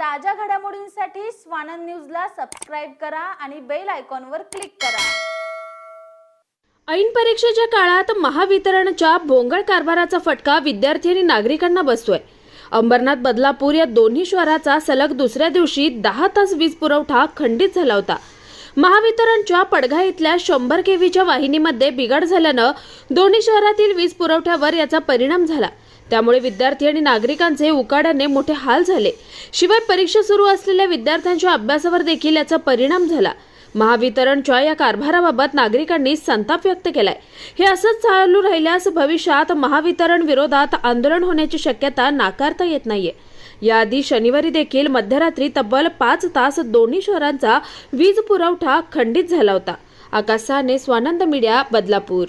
ताज्या घडामोडींसाठी स्वानंद न्यूजला सबस्क्राईब करा आणि बेल आयकॉनवर क्लिक करा. ऐन परीक्षेच्या काळात महावितरणच्या भोंगळ कारभाराचा फटका विद्यार्थी आणि नागरिकांना बसतोय. अंबरनाथ बदलापूर या दोन्ही शहराचा सलग दुसऱ्या दिवशी दहा तास वीज पुरवठा खंडित झाला होता. महावितरणच्या पडघा इथल्या शंभर केव्हीच्या वाहिनीमध्ये बिघाड झाल्यानं दोन्ही शहरातील वीज पुरवठ्यावर याचा परिणाम झाला. त्यामुळे विद्यार्थी आणि नागरिकांचे उकाड्याने मोठे हाल झाले. शिवाय परीक्षा सुरू असलेल्या विद्यार्थ्यांच्या अभ्यासावर देखील याचा परिणाम झाला. महावितरणच्या या कारभाराबाबत नागरिकांनी संताप व्यक्त केलाय. हे असंच चालू राहिल्यास भविष्यात महावितरण विरोधात आंदोलन होण्याची शक्यता नाकारता येत नाहीये. याआधी शनिवारी देखील मध्यरात्री तब्बल पाच तास दोन्ही शहरांचा वीज पुरवठा खंडित झाला होता. आकाशाने स्वानंद मीडिया बदलापूर.